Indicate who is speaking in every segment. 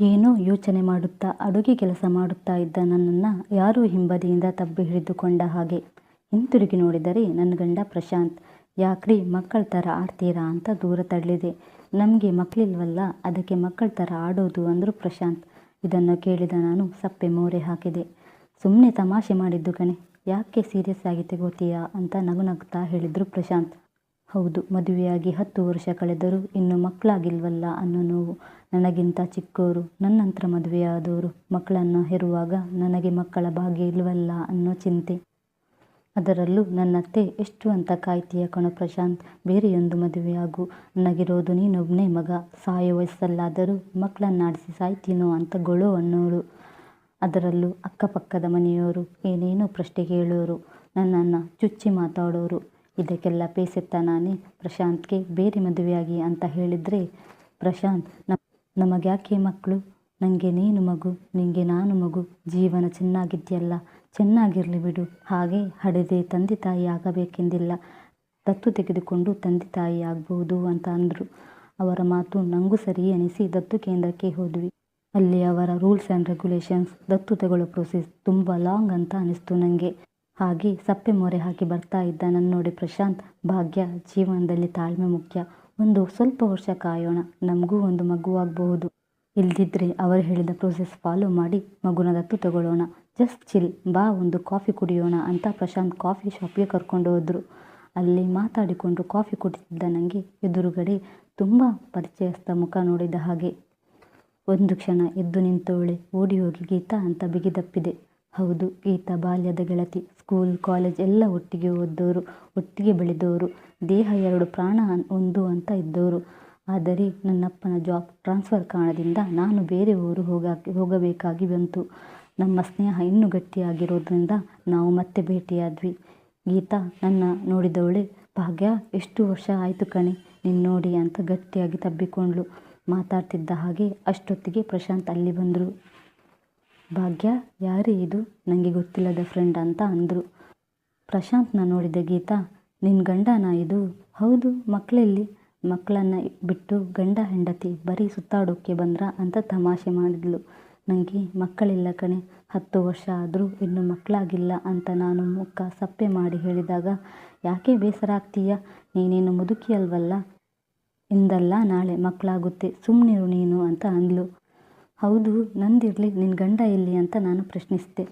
Speaker 1: ಏನೋ ಯೋಚನೆ ಮಾಡುತ್ತಾ, ಅಡುಗೆ ಕೆಲಸ ಮಾಡುತ್ತಾ ಇದ್ದ ನನ್ನನ್ನು ಯಾರೂ ಹಿಂಬದಿಯಿಂದ ತಬ್ಬಿ ಹಿಡಿದುಕೊಂಡ ಹಾಗೆ ಹಿಂತಿರುಗಿ ನೋಡಿದರೆ ನನ್ನ ಗಂಡ ಪ್ರಶಾಂತ್, ಯಾಕ್ರಿ ಮಕ್ಕಳ ಥರ ಆಡ್ತೀರಾ? ಅಂತ ದೂರ ತಳ್ಳಿದೆ. ನಮಗೆ ಮಕ್ಕಳಿಲ್ವಲ್ಲ ಅದಕ್ಕೆ ಮಕ್ಕಳ ಥರ ಆಡೋದು? ಅಂದರು ಪ್ರಶಾಂತ್. ಇದನ್ನು ಕೇಳಿದ ನಾನು ಸಪ್ಪೆ ಮೋರೆ ಹಾಕಿದೆ. ಸುಮ್ಮನೆ ತಮಾಷೆ ಮಾಡಿದ್ದು ಕಣೆ, ಯಾಕೆ ಸೀರಿಯಸ್ ಆಗಿ ತೆಗೋತೀಯಾ? ಅಂತ ನಗು ನಗ್ತಾ ಹೇಳಿದರು ಪ್ರಶಾಂತ್. ಹೌದು, ಮದುವೆಯಾಗಿ ಹತ್ತು ವರ್ಷ ಕಳೆದರೂ ಇನ್ನು ಮಕ್ಕಳಾಗಿಲ್ವಲ್ಲ ಅನ್ನೋ ನೋವು ನನಗಿಂತ ಚಿಕ್ಕೋರು. ನನ್ನಂತ್ರ ನಂತರ ಮದುವೆಯಾದವರು ಮಕ್ಕಳನ್ನು ಹೆರುವಾಗ ನನಗೆ ಮಕ್ಕಳ ಭಾಗ್ಯ ಇಲ್ವಲ್ಲ ಅನ್ನೋ ಚಿಂತೆ. ಅದರಲ್ಲೂ ನನ್ನತ್ತೆ ಎಷ್ಟು ಅಂತ ಕಾಯ್ತೀಯ ಕಣ ಪ್ರಶಾಂತ್. ಬೇರೆಯೊಂದು ಮದುವೆಯಾಗು. ನನಗಿರೋದು ನೀನೊಬ್ಬನೇ ಮಗ. ಸಾಯೋ ವಯಸ್ಸಲ್ಲಾದರೂ ಮಕ್ಕಳನ್ನಾಡಿಸಿ ಸಾಯ್ತೀನೋ ಅಂತ ಗೊಳು ಅನ್ನೋರು. ಅದರಲ್ಲೂ ಅಕ್ಕಪಕ್ಕದ ಮನೆಯವರು ಏನೇನೋ ಪ್ರಶ್ನೆ ಕೇಳೋರು, ನನ್ನನ್ನು ಚುಚ್ಚಿ ಮಾತಾಡೋರು. ಇದಕ್ಕೆಲ್ಲ ಪೇಸೆತ್ತ ನಾನೇ ಪ್ರಶಾಂತ್ಗೆ ಬೇರೆ ಮದುವೆಯಾಗಿ ಅಂತ ಹೇಳಿದರೆ, ಪ್ರಶಾಂತ್ ನಮಗ್ಯಾಕೆ ಮಕ್ಕಳು ನನಗೆ ನೀನು ಮಗು ನಿನಗೆ ನಾನು ಮಗು, ಜೀವನ ಚೆನ್ನಾಗಿದೆಯಲ್ಲ, ಚೆನ್ನಾಗಿರಲಿ ಬಿಡು. ಹಾಗೆ ಹಡೆದೆ ತಂದೆ ತಾಯಿ ಆಗಬೇಕೆಂದಿಲ್ಲ. ದತ್ತು ತೆಗೆದುಕೊಂಡು ತಂದೆ ತಾಯಿ ಆಗ್ಬೋದು ಅಂತ ಅಂದರು. ಅವರ ಮಾತು ನನಗೂ ಸರಿ ಅನಿಸಿ ದತ್ತು ಕೇಂದ್ರಕ್ಕೆ ಹೋದ್ವಿ. ಅಲ್ಲಿ ಅವರ ರೂಲ್ಸ್ ಆ್ಯಂಡ್ ರೆಗ್ಯುಲೇಷನ್ಸ್, ದತ್ತು ತಗೊಳ್ಳೋ ಪ್ರೊಸೆಸ್ ತುಂಬ ಲಾಂಗ್ ಅಂತ ಅನಿಸ್ತು ನನಗೆ ಹಾಗೆ ಸಪ್ಪೆ ಮೊರೆ ಹಾಕಿ ಬರ್ತಾ ಇದ್ದ ನನ್ನ ನೋಡಿ ಪ್ರಶಾಂತ್, ಭಾಗ್ಯ, ಜೀವನದಲ್ಲಿ ತಾಳ್ಮೆ ಮುಖ್ಯ. ಒಂದು ಸ್ವಲ್ಪ ವರ್ಷ ಕಾಯೋಣ, ನಮಗೂ ಒಂದು ಮಗುವಾಗಬಹುದು ಇಲ್ದಿದ್ರೆ ಅವರು ಹೇಳಿದ ಪ್ರೊಸೆಸ್ ಫಾಲೋ ಮಾಡಿ ಮಗುನ ದತ್ತು ತಗೊಳ್ಳೋಣ. ಜಸ್ಟ್ ಚಿಲ್ ಬಾ ಒಂದು ಕಾಫಿ ಕುಡಿಯೋಣ ಅಂತ ಪ್ರಶಾಂತ್ ಕಾಫಿ ಶಾಪ್ಗೆ ಕರ್ಕೊಂಡು ಹೋದರು. ಅಲ್ಲಿ ಮಾತಾಡಿಕೊಂಡು ಕಾಫಿ ಕುಡಿತಿದ್ದ ನನಗೆ ಎದುರುಗಡೆ ತುಂಬ ಪರಿಚಯಸ್ಥ ಮುಖ ನೋಡಿದ ಹಾಗೆ. ಒಂದು ಕ್ಷಣ ಎದ್ದು ನಿಂತವಳೆ, ಓಡಿ ಹೋಗಿ ಗೀತಾ ಅಂತ ಬಿಗಿದಪ್ಪಿದೆ. ಹೌದು, ಗೀತಾ ಬಾಲ್ಯದ ಗೆಳತಿ. ಸ್ಕೂಲ್ ಕಾಲೇಜ್ ಎಲ್ಲ ಒಟ್ಟಿಗೆ ಓದ್ದವರು ಒಟ್ಟಿಗೆ ಬೆಳೆದವರು ದೇಹ ಎರಡು ಪ್ರಾಣ ಒಂದು ಅಂತ ಇದ್ದವರು ಆದರೆ ನನ್ನಪ್ಪನ ಜಾಬ್ ಟ್ರಾನ್ಸ್ಫರ್ ಕಾರಣದಿಂದ ನಾನು ಬೇರೆ ಊರು ಹೋಗ ಹೋಗಬೇಕಾಗಿ ಬಂತು. ನಮ್ಮ ಸ್ನೇಹ ಇನ್ನೂ ಗಟ್ಟಿಯಾಗಿರೋದ್ರಿಂದ ನಾವು ಮತ್ತೆ ಭೇಟಿಯಾದ್ವಿ. ಗೀತಾ, ನನ್ನ ನೋಡಿದವಳೆ, ಭಾಗ್ಯ, ಎಷ್ಟು ವರ್ಷ ಆಯಿತು ಕಣೆ ನಿನ್ನ ನೋಡಿ ಅಂತ ಗಟ್ಟಿಯಾಗಿ ತಬ್ಬಿಕೊಂಡ್ಳು. ಮಾತಾಡ್ತಿದ್ದ ಹಾಗೆ ಅಷ್ಟೊತ್ತಿಗೆ ಪ್ರಶಾಂತ್ ಅಲ್ಲಿ ಬಂದರು. ಭಾಗ್ಯ, ಯಾರೇ ಇದು? ನನಗೆ ಗೊತ್ತಿಲ್ಲದ ಫ್ರೆಂಡ್ ಅಂತ ಅಂದರು. ಪ್ರಶಾಂತ್ನ ನೋಡಿದ ಗೀತಾ ನಿನ್ನ ಗಂಡನ ಇದು? ಹೌದು ಮಕ್ಕಳೆಲ್ಲಿ ಮಕ್ಕಳನ್ನು ಬಿಟ್ಟು ಗಂಡ ಹೆಂಡತಿ ಬರೀ ಸುತ್ತಾಡೋಕ್ಕೆ ಬಂದ್ರ ಅಂತ ತಮಾಷೆ ಮಾಡಿದ್ಲು. ನನಗೆ ಮಕ್ಕಳಿಲ್ಲ ಕಣೆ, ಹತ್ತು ವರ್ಷ ಆದರೂ ಇನ್ನೂ ಮಕ್ಕಳಾಗಿಲ್ಲ ಅಂತ ನಾನು ಮುಖ ಸಪ್ಪೆ ಮಾಡಿ ಹೇಳಿದಾಗ, ಯಾಕೆ ಬೇಸರ ಆಗ್ತೀಯ? ನೀನೇನು ಮುದುಕಿ ಅಲ್ವಲ್ಲ? ಇಂದಲ್ಲ ನಾಳೆ ಮಕ್ಕಳಾಗುತ್ತೆ ಸುಮ್ಮನಿರು ನೀನು ಅಂತ ಅಂದ್ಲು. ಹೌದು, ನಂದಿರಲಿ ನಿನ್ನ ಗಂಡ ಎಲ್ಲಿ ಅಂತ ನಾನು ಪ್ರಶ್ನಿಸಿದೆ.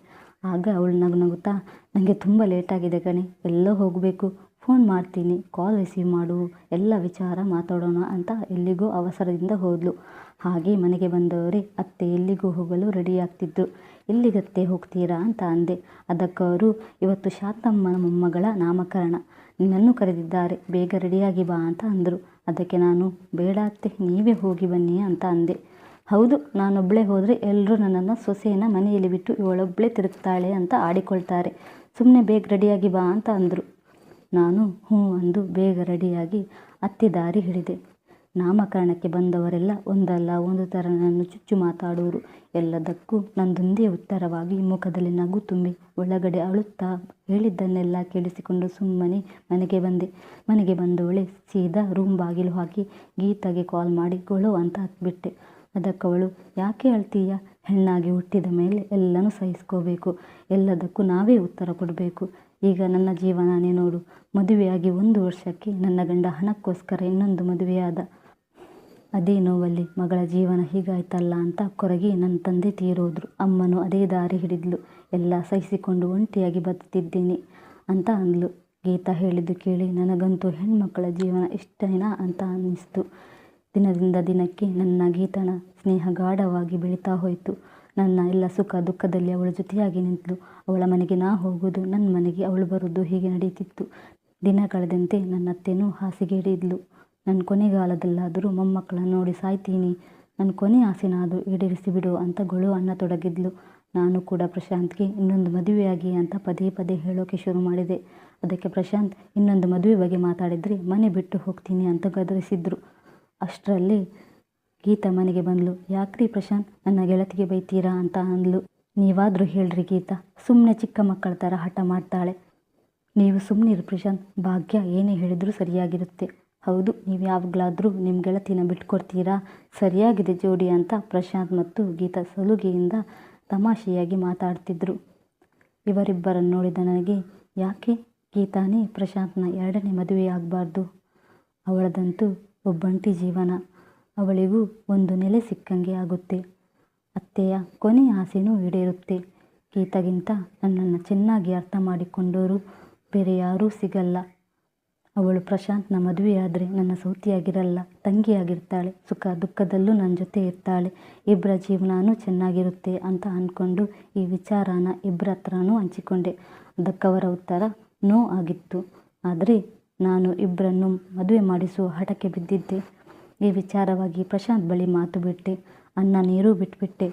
Speaker 1: ಆಗ ಅವಳು ನಗು ನಗುತ್ತಾ ನನಗೆ ತುಂಬ ಲೇಟಾಗಿದೆ ಕಣೆ, ಎಲ್ಲೋ ಹೋಗಬೇಕು. ಫೋನ್ ಮಾಡ್ತೀನಿ ಕಾಲ್ ರಿಸೀವ್ ಮಾಡು, ಎಲ್ಲ ವಿಚಾರ ಮಾತಾಡೋಣ ಅಂತ ಎಲ್ಲಿಗೂ ಅವಸರದಿಂದ ಹೋದಳು ಹಾಗೆ ಮನೆಗೆ ಬಂದವರೇ, ಅತ್ತೆ, ಎಲ್ಲಿಗೂ ಹೋಗಲು ರೆಡಿ ಆಗ್ತಿದ್ರು. ಎಲ್ಲಿಗತ್ತೆ ಹೋಗ್ತೀರಾ ಅಂತ ಅಂದೆ. ಅದಕ್ಕವರು ಇವತ್ತು ಶಾತಮ್ಮನ ಮೊಮ್ಮಗಳ ನಾಮಕರಣ. ನಿನ್ನನ್ನು ಕರೆದಿದ್ದಾರೆ, ಬೇಗ ರೆಡಿಯಾಗಿ ಬಾ ಅಂತ ಅಂದರು. ಅದಕ್ಕೆ ನಾನು, ಬೇಡ ಅತ್ತೆ, ನೀವೇ ಹೋಗಿ ಬನ್ನಿ ಅಂತ ಅಂದೆ. ಹೌದು ನಾನೊಬ್ಬಳೇ ಹೋದರೆ ಎಲ್ಲರೂ ನನ್ನನ್ನು ಸೊಸೆಯನ್ನು ಮನೆಯಲ್ಲಿ ಬಿಟ್ಟು ಇವಳೊಬ್ಬಳೇ ತಿರುಗ್ತಾಳೆ ಅಂತ ಆಡಿಕೊಳ್ತಾರೆ. ಸುಮ್ಮನೆ ಬೇಗ ರೆಡಿಯಾಗಿ ಬಾ ಅಂತ ಅಂದರು. ನಾನು ಹ್ಞೂ ಅಂದು ಬೇಗ ರೆಡಿಯಾಗಿ ಅತ್ತೆ ದಾರಿ ಹಿಡಿದೆ. ನಾಮಕರಣಕ್ಕೆ ಬಂದವರೆಲ್ಲ ಒಂದಲ್ಲ, ಒಂದು ಥರ ನನ್ನನ್ನು ಚುಚ್ಚು ಮಾತಾಡೋರು. ಎಲ್ಲದಕ್ಕೂ ನಂದೊಂದೇ ಉತ್ತರವಾಗಿ ಮುಖದಲ್ಲಿ ನಗು ತುಂಬಿ ಒಳಗಡೆ ಅಳುತ್ತಾ ಹೇಳಿದ್ದನ್ನೆಲ್ಲ ಕೇಳಿಸಿಕೊಂಡು ಸುಮ್ಮನೆ ಮನೆಗೆ ಬಂದೆ. ಮನೆಗೆ ಬಂದವಳೆ ಸೀದಾ ರೂಮ್ ಬಾಗಿಲು ಹಾಕಿ ಗೀತಾಗೆ ಕಾಲ್ ಮಾಡಿ ಗೊಳು ಅಂತ ಹತ್ಬಿಟ್ಟೆ. ಅದಕ್ಕವಳು, ಯಾಕೆ ಅಳ್ತೀಯ? ಹೆಣ್ಣಾಗಿ ಹುಟ್ಟಿದ ಮೇಲೆ ಎಲ್ಲನೂ ಸಹಿಸ್ಕೋಬೇಕು. ಎಲ್ಲದಕ್ಕೂ ನಾವೇ ಉತ್ತರ ಕೊಡಬೇಕು. ಈಗ ನನ್ನ ಜೀವನನೇ ನೋಡು. ಮದುವೆಯಾಗಿ ಒಂದು ವರ್ಷಕ್ಕೆ ನನ್ನ ಗಂಡ ಹಣಕ್ಕೋಸ್ಕರ ಇನ್ನೊಂದು ಮದುವೆಯಾದ. ಅದೇ ನೋವಲ್ಲಿ ಮಗಳ ಜೀವನ ಹೀಗಾಯ್ತಲ್ಲ ಅಂತ ಕೊರಗಿ ನನ್ನ ತಂದೆ ತೀರೋದ್ರು. ಅಮ್ಮನು ಅದೇ ದಾರಿ ಹಿಡಿದ್ಲು. ಎಲ್ಲ ಸಹಿಸಿಕೊಂಡು ಒಂಟಿಯಾಗಿ ಬದುಕ್ತಿದ್ದೀನಿ ಅಂತ ಅಂದ್ಲು. ಗೀತಾ ಹೇಳಿದ್ದು ಕೇಳಿ ನನಗಂತೂ ಹೆಣ್ಮಕ್ಕಳ ಜೀವನ ಇಷ್ಟೇನಾ ಅಂತ ಅನ್ನಿಸ್ತು. ದಿನದಿಂದ ದಿನಕ್ಕೆ ನನ್ನ ಗೀತನ ಸ್ನೇಹ ಗಾಢವಾಗಿ ಬೆಳೀತಾ ಹೋಯಿತು. ನನ್ನ ಎಲ್ಲ ಸುಖ ದುಃಖದಲ್ಲಿ ಅವಳ ಜೊತೆಯಾಗಿ ನಿಂತಳು ಅವಳ ಮನೆಗೆ ನಾ ಹೋಗೋದು ನನ್ನ ಮನೆಗೆ ಅವಳು ಬರೋದು ಹೀಗೆ ನಡೀತಿತ್ತು ದಿನ ಕಳೆದಂತೆ ನನ್ನ ಅತ್ತೆನೂ ಹಾಸಿಗೆ ಹಿಡಿದ್ಲು ನನ್ನ ಕೊನೆಗಾಲದಲ್ಲಾದರೂ ಮೊಮ್ಮಕ್ಕಳನ್ನು ನೋಡಿ ಸಾಯ್ತೀನಿ. ನನ್ನ ಕೊನೆ ಆಸೆನಾದರೂ ಈಡೇರಿಸಿ ಬಿಡು ಅಂತ ಗೊಳು ಅನ್ನ ತೊಡಗಿದ್ಲು. ನಾನು ಕೂಡ ಪ್ರಶಾಂತ್ಗೆ ಇನ್ನೊಂದು ಮದುವೆಯಾಗಿ ಅಂತ ಪದೇ ಪದೇ ಹೇಳೋಕೆ ಶುರು ಮಾಡಿದೆ. ಅದಕ್ಕೆ ಪ್ರಶಾಂತ್, ಇನ್ನೊಂದು ಮದುವೆ ಬಗ್ಗೆ ಮಾತಾಡಿದರೆ ಮನೆ ಬಿಟ್ಟು ಹೋಗ್ತೀನಿ ಅಂತ ಗದರಿಸಿದ್ರು. ಅಷ್ಟರಲ್ಲಿ ಗೀತಾ ಮನೆಗೆ ಬಂದಳು ಯಾಕ್ರಿ ಪ್ರಶಾಂತ್? ನನ್ನ ಗೆಳತಿಗೆ ಬೈತೀರಾ ಅಂತ ಅಂದ್ಲು. ನೀವಾದರೂ ಹೇಳ್ರಿ ಗೀತಾ. ಸುಮ್ಮನೆ ಚಿಕ್ಕ ಮಕ್ಕಳ ಥರ ಹಠ ಮಾಡ್ತಾಳೆ. ನೀವು ಸುಮ್ಮನಿರು ಪ್ರಶಾಂತ್. ಭಾಗ್ಯ ಏನೇ ಹೇಳಿದರೂ ಸರಿಯಾಗಿರುತ್ತೆ. ಹೌದು, ನೀವು ಯಾವಾಗಲಾದರೂ ನಿಮ್ಮ ಗೆಳತಿನ ಬಿಟ್ಕೊಡ್ತೀರಾ? ಸರಿಯಾಗಿದೆ ಜೋಡಿ ಅಂತ ಪ್ರಶಾಂತ್ ಮತ್ತು ಗೀತಾ ಸಲುಗೆಯಿಂದ ತಮಾಷೆಯಾಗಿ ಮಾತಾಡ್ತಿದ್ರು. ಇವರಿಬ್ಬರನ್ನು ನೋಡಿದ ನನಗೆ, ಯಾಕೆ ಗೀತಾನೇ ಪ್ರಶಾಂತ್ನ ಎರಡನೇ ಮದುವೆ ಆಗಬಾರ್ದು? ಅವಳದಂತೂ ಒಬ್ಬಂಟಿ ಜೀವನ. ಅವಳಿಗೂ ಒಂದು ನೆಲೆ ಸಿಕ್ಕಂಗೆ ಆಗುತ್ತೆ. ಅತ್ತೆಯ ಕೊನೆ ಆಸೆನೂ ಈಡೇರುತ್ತೆ. ಕೀತಗಿಂತ ನನ್ನನ್ನು ಚೆನ್ನಾಗಿ ಅರ್ಥ ಮಾಡಿಕೊಂಡವರು ಬೇರೆ ಯಾರೂ ಸಿಗಲ್ಲ. ಅವಳು ಪ್ರಶಾಂತ್ನ ಮದುವೆಯಾದರೆ ನನ್ನ ಸೌತಿಯಾಗಿರಲ್ಲ, ತಂಗಿಯಾಗಿರ್ತಾಳೆ, ಸುಖ ದುಃಖದಲ್ಲೂ ನನ್ನ ಜೊತೆ ಇರ್ತಾಳೆ ಇಬ್ಬರ ಜೀವನವೂ ಚೆನ್ನಾಗಿರುತ್ತೆ ಅಂತ ಅಂದ್ಕೊಂಡು ಈ ವಿಚಾರನ ಇಬ್ಬರ ಹತ್ರನೂ ಹಂಚಿಕೊಂಡೆ. ಅದಕ್ಕವರ ಉತ್ತರ, ನೋ ಆಗಿತ್ತು. ಆದರೆ ನಾನು ಇಬ್ಬರನ್ನು ಮದುವೆ ಮಾಡಿಸುವ ಹಠಕ್ಕೆ ಬಿದ್ದಿದ್ದೆ. ಈ ವಿಚಾರವಾಗಿ ಪ್ರಶಾಂತ್ ಬಳಿ ಮಾತು ಬಿಟ್ಟೆ. ಅನ್ನ ನೀರು ಬಿಟ್ಬಿಟ್ಟೆ.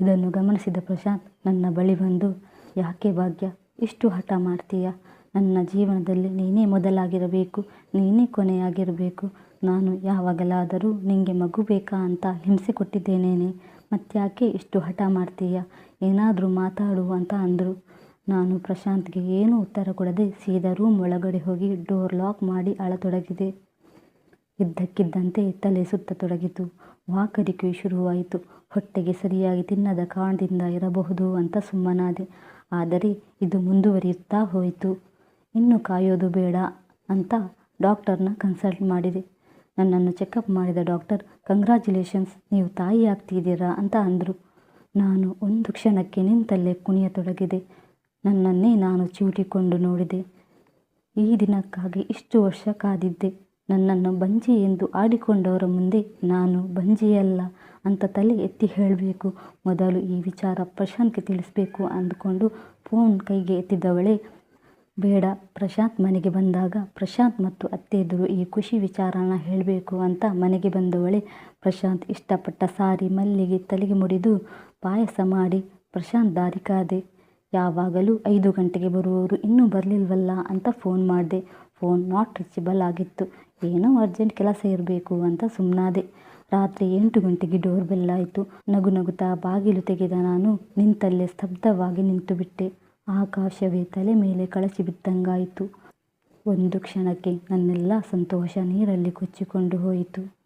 Speaker 1: ಇದನ್ನು ಗಮನಿಸಿದ ಪ್ರಶಾಂತ್, ನನ್ನ ಬಳಿ ಬಂದು, ಯಾಕೆ ಭಾಗ್ಯ, ಇಷ್ಟು ಹಠ ಮಾಡ್ತೀಯ? ನನ್ನ ಜೀವನದಲ್ಲಿ ನೀನೇ ಮೊದಲಾಗಿರಬೇಕು, ನೀನೇ ಕೊನೆಯಾಗಿರಬೇಕು. ನಾನು ಯಾವಾಗಲಾದರೂ ನಿನಗೆ ಮಗು ಬೇಕಾ ಅಂತ ಹಿಂಸೆ ಕೊಟ್ಟಿದ್ದೇನೇನೆ. ಮತ್ತ್ಯಾಕೆ ಇಷ್ಟು ಹಠ ಮಾಡ್ತೀಯ? ಏನಾದರೂ ಮಾತಾಡು ಅಂತ ಅಂದರು. ನಾನು ಪ್ರಶಾಂತ್ಗೆ ಏನೂ ಉತ್ತರ ಕೊಡದೆ ಸೀದಾ ರೂಮ್ ಒಳಗಡೆ ಹೋಗಿ ಡೋರ್ ಲಾಕ್ ಮಾಡಿ ಅಳತೊಡಗಿದೆ. ಇದ್ದಕ್ಕಿದ್ದಂತೆ ತಲೆ ಸುತ್ತತೊಡಗಿತು ವಾಕರಿಕೆ ಶುರುವಾಯಿತು. ಹೊಟ್ಟೆಗೆ ಸರಿಯಾಗಿ ತಿನ್ನದ ಕಾರಣದಿಂದ ಇರಬಹುದು ಅಂತ ಸುಮ್ಮನಾದೆ. ಆದರೆ ಇದು ಮುಂದುವರಿಯುತ್ತಾ ಹೋಯಿತು. ಇನ್ನು ಕಾಯೋದು ಬೇಡ ಅಂತ ಡಾಕ್ಟರ್ನ ಕನ್ಸಲ್ಟ್ ಮಾಡಿದೆ. ನನ್ನನ್ನು ಚೆಕಪ್ ಮಾಡಿದ ಡಾಕ್ಟರ್, ಕಂಗ್ರ್ಯಾಚುಲೇಷನ್ಸ್, ನೀವು ತಾಯಿ ಆಗ್ತಿದ್ದೀರಾ ಅಂತ ಅಂದರು. ನಾನು ಒಂದು ಕ್ಷಣಕ್ಕೆ ನಿಂತಲ್ಲೇ ಕುಣಿಯತೊಡಗಿದೆ. ನನ್ನನ್ನೇ ನಾನು ಚೂಟಿಕೊಂಡು ನೋಡಿದೆ. ಈ ದಿನಕ್ಕಾಗಿ ಇಷ್ಟು ವರ್ಷ ಕಾದಿದ್ದೆ. ನನ್ನನ್ನು ಬಂಜಿ ಎಂದು ಆಡಿಕೊಂಡವರ ಮುಂದೆ ನಾನು ಬಂಜಿಯಲ್ಲ ಅಂತ ತಲೆ ಎತ್ತಿ ಹೇಳಬೇಕು. ಮೊದಲು ಈ ವಿಚಾರ ಪ್ರಶಾಂತ್ಗೆ ತಿಳಿಸಬೇಕು ಅಂದುಕೊಂಡು ಫೋನ್ ಕೈಗೆ ಎತ್ತಿದ್ದವಳೆ ಬೇಡ, ಪ್ರಶಾಂತ್ ಮನೆಗೆ ಬಂದಾಗ ಪ್ರಶಾಂತ್ ಮತ್ತು ಅತ್ತೆ ಎದುರು ಈ ಖುಷಿ ವಿಚಾರನ ಹೇಳಬೇಕು ಅಂತ ಮನೆಗೆ ಬಂದವಳೆ ಪ್ರಶಾಂತ್ ಇಷ್ಟಪಟ್ಟ ಸಾರಿ ಮಲ್ಲಿಗೆ ತಲೆಗೆ ಮುಡಿದು ಪಾಯಸ ಮಾಡಿ, ಪ್ರಶಾಂತ್ ದಾರಿ ಕಾದೆ ಯಾವಾಗಲೂ ಐದು ಗಂಟೆಗೆ ಬರುವವರು ಇನ್ನೂ ಬರಲಿಲ್ವಲ್ಲ ಅಂತ ಫೋನ್ ಮಾಡಿದೆ. ಫೋನ್ ನಾಟ್ ರೀಚಬಲ್ ಆಗಿತ್ತು. ಏನೋ ಅರ್ಜೆಂಟ್ ಕೆಲಸ ಇರಬೇಕು ಅಂತ ಸುಮ್ಮನಾದೆ ರಾತ್ರಿ ಎಂಟು ಗಂಟೆಗೆ ಡೋರ್ ಬೆಲ್ ಆಯಿತು. ನಗು ನಗುತ್ತಾ ಬಾಗಿಲು ತೆಗೆದ ನಾನು ನಿಂತಲ್ಲೇ ಸ್ತಬ್ಧವಾಗಿ ನಿಂತುಬಿಟ್ಟೆ. ಆಕಾಶವೇ ತಲೆ ಮೇಲೆ ಕಳಚಿ ಬಿದ್ದಂಗಾಯಿತು. ಒಂದು ಕ್ಷಣಕ್ಕೆ ನನ್ನೆಲ್ಲ ಸಂತೋಷ ನೀರಲ್ಲಿ ಕೊಚ್ಚಿಕೊಂಡು ಹೋಯಿತು.